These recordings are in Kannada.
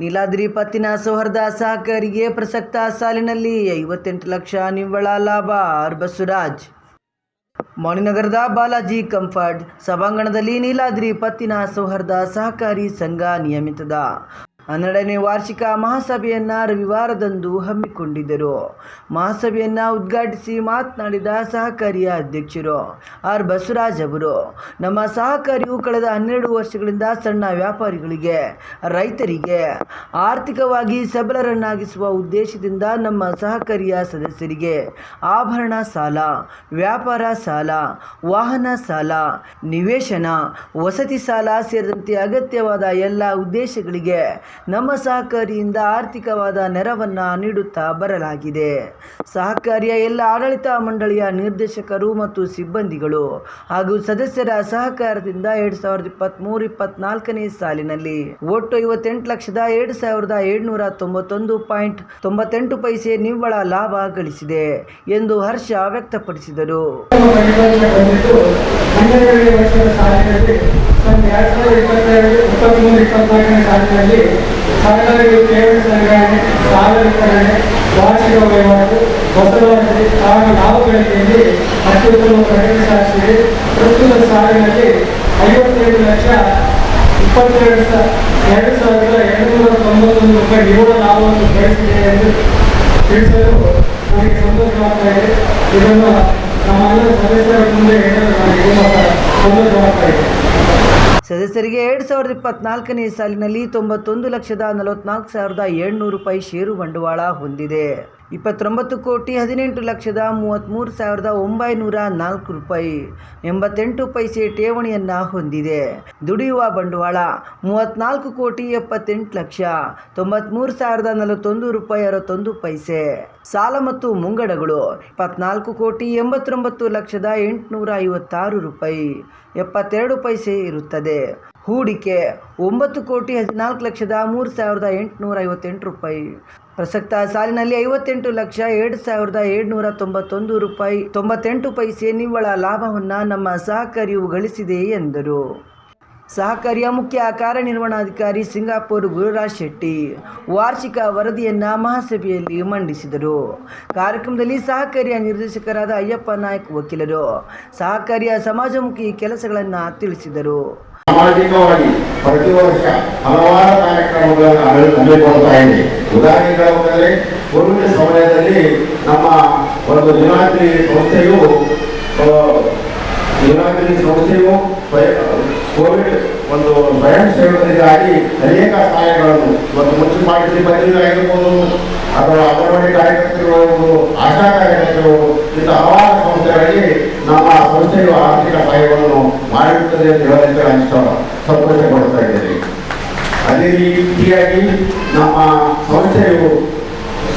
ನೀಲಾದ್ರಿ ಪತ್ತಿನ ಸೌಹಾರ್ದ ಸಹಕಾರಿಗೆ ಪ್ರಸಕ್ತ ಸಾಲಿನಲ್ಲಿ ಐವತ್ತೆಂಟು ಲಕ್ಷ ನಿವ್ವಳ ಲಾಭ. ಆರ್ ಬಸವರಾಜ್ ಮಣಿನಗರದ ಬಾಲಾಜಿ ಕಂಫರ್ಟ್ ಸಭಾಂಗಣದಲ್ಲಿ ನೀಲಾದ್ರಿ ಪತ್ತಿನ ಸೌಹಾರ್ದ ಸಹಕಾರಿ ಸಂಘ ನಿಯಮಿತದ. ಹನ್ನೆರಡನೇ ವಾರ್ಷಿಕ ಮಹಾಸಭೆಯನ್ನ ರವಿವಾರದಂದು ಹಮ್ಮಿಕೊಂಡಿದ್ದರು. ಮಹಾಸಭೆಯನ್ನ ಉದ್ಘಾಟಿಸಿ ಮಾತನಾಡಿದ ಸಹಕಾರಿಯ ಅಧ್ಯಕ್ಷರು ಆರ್. ಬಸವರಾಜ್ ಅವರು, ನಮ್ಮ ಸಹಕಾರಿಯು ಕಳೆದ ಹನ್ನೆರಡು ವರ್ಷಗಳಿಂದ ಸಣ್ಣ ವ್ಯಾಪಾರಿಗಳಿಗೆ, ರೈತರಿಗೆ ಆರ್ಥಿಕವಾಗಿ ಸಬಲರನ್ನಾಗಿಸುವ ಉದ್ದೇಶದಿಂದ ನಮ್ಮ ಸಹಕಾರಿಯ ಸದಸ್ಯರಿಗೆ ಆಭರಣ ಸಾಲ, ವ್ಯಾಪಾರ ಸಾಲ, ವಾಹನ ಸಾಲ, ನಿವೇಶನ, ವಸತಿ ಸಾಲ ಸೇರಿದಂತೆ ಅಗತ್ಯವಾದ ಎಲ್ಲ ಉದ್ದೇಶಗಳಿಗೆ ನಮ್ಮ ಸಹಕಾರಿಯಿಂದ ಆರ್ಥಿಕವಾದ ನೆರವನ್ನು ನೀಡುತ್ತಾ ಬರಲಾಗಿದೆ. ಸಹಕಾರಿಯ ಎಲ್ಲ ಆಡಳಿತ ಮಂಡಳಿಯ ನಿರ್ದೇಶಕರು ಮತ್ತು ಸಿಬ್ಬಂದಿಗಳು ಹಾಗೂ ಸದಸ್ಯರ ಸಹಕಾರದಿಂದ ಎರಡು ಸಾವಿರದ ಇಪ್ಪತ್ತ್ಮೂರು ಇಪ್ಪತ್ನಾಲ್ಕನೇ ಸಾಲಿನಲ್ಲಿ ಒಟ್ಟು ಐವತ್ತೆಂಟು ಲಕ್ಷದ ಎರಡು ಸಾವಿರದ ಏಳ್ನೂರ ತೊಂಬತ್ತೊಂದು ಪಾಯಿಂಟ್ ತೊಂಬತ್ತೆಂಟು ಪೈಸೆ ನಿವ್ವಳ ಲಾಭ ಗಳಿಸಿದೆ ಎಂದು ಹರ್ಷ ವ್ಯಕ್ತಪಡಿಸಿದರು. ಸಾಲಿನಲ್ಲಿ ಸನ್ ಎರಡು ಸಾವಿರದ ಇಪ್ಪತ್ತೆರಡು ಇಪ್ಪತ್ತ್ಮೂರು ಇಪ್ಪತ್ನಾಲ್ಕನೇ ಸಾಲಿನಲ್ಲಿ ಸಹಕಾರಿ ಠೇವಣಿ ಸಂಗ್ರಹಣೆ ಸಾಲ ವಿತರಣೆ ವಾರ್ಷಿಕ ವಹಿವಾಟು ಹೊಸದಾಗಿ ಹಾಗೂ ಲಾಭ ಗಳಿಕೆಯಲ್ಲಿ ಅತ್ಯುತ್ತಮ ಪ್ರಗತಿ ಸಾಧಿಸಿದೆ ಪ್ರಸ್ತುತ ಸಾಲಿನಲ್ಲಿ ಐವತ್ತೇಳು ಲಕ್ಷ ಇಪ್ಪತ್ತೆರಡು ಸಾ ಎರಡು ಸಾವಿರದ ಎರಡುನೂರ ತೊಂಬತ್ತೊಂದು ರೂಪಾಯಿ ನಿವ್ವಳ ಲಾಭವನ್ನು ಗಳಿಸಿದೆ ಎಂದು ತಿಳಿಸಲು ನನಗೆ ಸಂತೋಷವಾಗ್ತಾ ಇದೆ ಇದನ್ನು ಸದಸ್ಯರಿಗೆ ಎರಡು ಸಾವಿರದ ಇಪ್ಪತ್ನಾಲ್ಕನೇ ಸಾಲಿನಲ್ಲಿ ತೊಂಬತ್ತೊಂದು ಲಕ್ಷದ ನಲವತ್ನಾಲ್ಕು ಸಾವಿರದ ಏಳ್ನೂರು ರೂಪಾಯಿ ಷೇರು ಬಂಡವಾಳ ಹೊಂದಿದೆ. ಇಪ್ಪತ್ತೊಂಬತ್ತು ಕೋಟಿ ಹದಿನೆಂಟು ಲಕ್ಷದ ಮೂವತ್ತ್ಮೂರು ಸಾವಿರದ ಒಂಬೈನೂರ ನಾಲ್ಕು ರೂಪಾಯಿ ಎಂಬತ್ತೆಂಟು ಪೈಸೆ ಠೇವಣಿಯನ್ನು ಹೊಂದಿದೆ. ದುಡಿಯುವ ಬಂಡವಾಳ ಮೂವತ್ತ್ನಾಲ್ಕು ಕೋಟಿ ಎಪ್ಪತ್ತೆಂಟು ಲಕ್ಷ ತೊಂಬತ್ತ್ಮೂರು ಸಾವಿರದ ನಲವತ್ತೊಂದು ರೂಪಾಯಿ ಅರವತ್ತೊಂದು ಪೈಸೆ. ಸಾಲ ಮತ್ತು ಮುಂಗಡಗಳು ಇಪ್ಪತ್ನಾಲ್ಕು ಕೋಟಿ ಎಂಬತ್ತೊಂಬತ್ತು ಲಕ್ಷದ ಎಂಟುನೂರ ಐವತ್ತಾರು ರೂಪಾಯಿ ಎಪ್ಪತ್ತೆರಡು ಪೈಸೆ ಇರುತ್ತದೆ. ಹೂಡಿಕೆ ಒಂಬತ್ತು ಕೋಟಿ ಹದಿನಾಲ್ಕು ಲಕ್ಷದ ಮೂರು ಸಾವಿರದ ಎಂಟುನೂರ ಐವತ್ತೆಂಟು ರೂಪಾಯಿ. ಪ್ರಸಕ್ತ ಸಾಲಿನಲ್ಲಿ ಐವತ್ತೆಂಟು ಲಕ್ಷ ಎರಡು ಸಾವಿರದ ಏಳ್ನೂರ ತೊಂಬತ್ತೊಂದು ರೂಪಾಯಿ ತೊಂಬತ್ತೆಂಟು ಪೈಸೆ ನಿವ್ವಳ ಲಾಭವನ್ನು ನಮ್ಮ ಸಹಕಾರಿಯು ಗಳಿಸಿದೆ ಎಂದರು. ಸಹಕಾರಿಯ ಮುಖ್ಯ ಕಾರ್ಯನಿರ್ವಹಣಾಧಿಕಾರಿ ಸಿಂಗಾಪುರ್ ಗುರುರಾಜ್ ಶೆಟ್ಟಿ ವಾರ್ಷಿಕ ವರದಿಯನ್ನು ಮಹಾಸಭೆಯಲ್ಲಿ ಮಂಡಿಸಿದರು. ಕಾರ್ಯಕ್ರಮದಲ್ಲಿ ಸಹಕಾರಿಯ ನಿರ್ದೇಶಕರಾದ ಅಯ್ಯಪ್ಪ ನಾಯಕ್ ವಕೀಲರು, ಸಹಕಾರಿಯ ಸಮಾಜಮುಖಿ ಕೆಲಸಗಳನ್ನು ತಿಳಿಸಿದರು. ಸಾಮಾಜಿಕವಾಗಿ ಪ್ರತಿ ವರ್ಷ ಹಲವಾರು ಕಾರ್ಯಕ್ರಮಗಳನ್ನು ಹಮ್ಮಿ- ಹಮ್ಮಿಕೊಳ್ತಾ ಇದೆ. ಉದಾಹರಣೆಗೆ ಹೇಳಬೇಕಾದ್ರೆ ಕೋವಿಡ್ ಸಮಯದಲ್ಲಿ ನಮ್ಮ ಒಂದು ಯುನಾಗ್ರಿ ಸಂಸ್ಥೆಯು ಆ, ಯುನಾಗ್ರಿ ಸಂಸ್ಥೆಯು ಕೋವಿಡ್ ಒಂದು ಸ್ವಯಂ ಸೇವಕರಿಗಾಗಿ ಅನೇಕ ಸಹಾಯಗಳನ್ನು ಇವತ್ತು ಮುನ್ಸಿಪಾಲಿಟಿ ಸಿಬ್ಬಂದಿಗಳಾಗಿರ್ಬೋದು ಅಥವಾ ಅಂಗನವಾಡಿ ಕಾರ್ಯಕರ್ತರು ಆಶಾ ಕಾರ್ಯಕರ್ತರು ಇಂಥ ಹಲವಾರು ಸಂಸ್ಥೆಗಳಲ್ಲಿ ನಮ್ಮ ಸಂಸ್ಥೆಯು ಆರ್ಥಿಕ ಸಹಾಯವನ್ನು ಮಾಡಿರುತ್ತದೆ ಅಂತ ನಾನು ಇಷ್ಟ ಸಂತೋಷ ಪಡ್ತಾ ಇದ್ದೇನೆ ಅದೇ ರೀತಿಯಾಗಿ ನಮ್ಮ ಸಂಸ್ಥೆಯು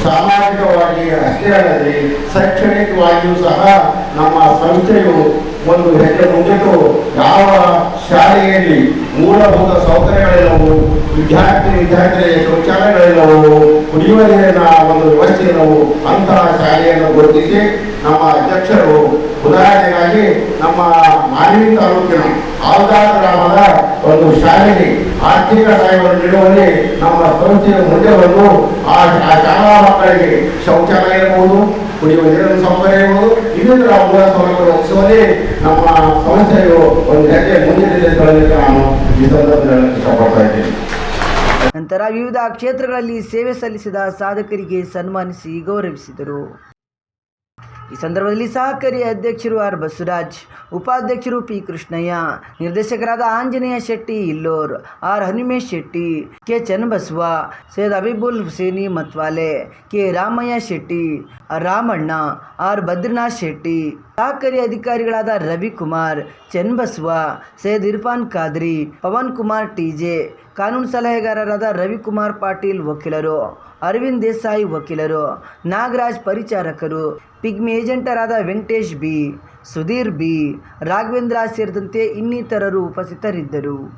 ಸಾಮಾಜಿಕವಾಗಿ ಅಷ್ಟೇ ಅಲ್ಲದೆ ಶೈಕ್ಷಣಿಕವಾಗಿಯೂ ಸಹ ನಮ್ಮ ಸಂಸ್ಥೆಯು ಒಂದು ಹೆಜ್ಜೆ ಮುಂದಿಟ್ಟು ಯಾವ ಶಾಲೆಯಲ್ಲಿ ಮೂಲಭೂತ ಸೌಕರ್ಯಗಳೆಲ್ಲವೂ, ವಿದ್ಯಾರ್ಥಿ ವಿದ್ಯಾರ್ಥಿಗಳ ಶೌಚಾಲಯಗಳೆಲ್ಲವೂ, ಕುಡಿಯುವ ನೀರಿನ ಒಂದು ವ್ಯವಸ್ಥೆಯನ್ನು ಅಂತಹ ಶಾಲೆಯನ್ನು ಗುರುತಿಸಿ ನಮ್ಮ ಅಧ್ಯಕ್ಷರು ಉದಾಹರಣೆಗಾಗಿ ನಮ್ಮ ಮಾನವಿ ತಾಲೂಕಿನ ಆಲ್ದಾಳ ಗ್ರಾಮದ ಒಂದು ಶಾಲೆಗೆ ಆರ್ಥಿಕ ಸಹಾಯವನ್ನು ನೀಡುವಲ್ಲಿ ನಮ್ಮ ಸಂಸ್ಥೆಯ ಮುಂದೆ ಬಂದು ಆ ಶಾಲಾ ಮಕ್ಕಳಿಗೆ ಶೌಚಾಲಯ ಇರಬಹುದು ಕುಡಿಯುವ ನೀರಿನ ಸೌಕರ್ಯ ಇರಬಹುದು ಇನ್ನಿತರ ಮೂಲ ಸೌಲಭ್ಯ ಒದಗಿಸುವಲ್ಲಿ ನಮ್ಮ ಸಂಸ್ಥೆಯು ಒಂದು ಹೆಜ್ಜೆ ಮುಂದಿನಿದೆ ಹೇಳಲಿಕ್ಕೆ ನಾನು ಈ ಸಂದರ್ಭದಲ್ಲಿ ಇಷ್ಟಪಡ್ತಾ ಇದ್ದೀನಿ. ನಂತರ ವಿವಿಧ ಕ್ಷೇತ್ರಗಳಲ್ಲಿ ಸೇವೆ ಸಲ್ಲಿಸಿದ ಸಾಧಕರಿಗೆ ಸನ್ಮಾನಿಸಿ ಗೌರವಿಸಿದರು. ಈ ಸಂದರ್ಭದಲ್ಲಿ ಸಹಕಾರಿ ಅಧ್ಯಕ್ಷರು ಆರ್ ಬಸವರಾಜ್, ಉಪಾಧ್ಯಕ್ಷರು ಪಿ ಕೃಷ್ಣಯ್ಯ, ನಿರ್ದೇಶಕರಾದ Anjaneya Shetty, Illur R Hanumesh Shetty, K Channabasava, Syed Abibul Huseni Matwale, K Ramaiah Shetty Ramanna, R. Bhadranath Shetty, ಸಹಕಾರಿ ಅಧಿಕಾರಿಗಳಾದ ರವಿಕುಮಾರ್, ಚೆನ್ಬಸ್ವ, ಸೈಯದ್ ಇರ್ಫಾನ್ ಖಾದ್ರಿ, ಪವನ್ ಕುಮಾರ್ ಟಿಜೆ ಕಾನೂನು ಸಲಹೆಗಾರರಾದ ರವಿಕುಮಾರ್ ಪಾಟೀಲ್ ವಕೀಲರು, ಅರವಿಂದ್ ದೇಸಾಯಿ ವಕೀಲರು, ನಾಗರಾಜ್ ಪರಿಚಾರಕರು, ಪಿಗ್ಮಿ ಏಜೆಂಟರಾದ ವೆಂಕಟೇಶ್ ಬಿ, ಸುಧೀರ್ ಬಿ, ರಾಘವೇಂದ್ರ ಸೇರಿದಂತೆ ಇನ್ನಿತರರು ಉಪಸ್ಥಿತರಿದ್ದರು.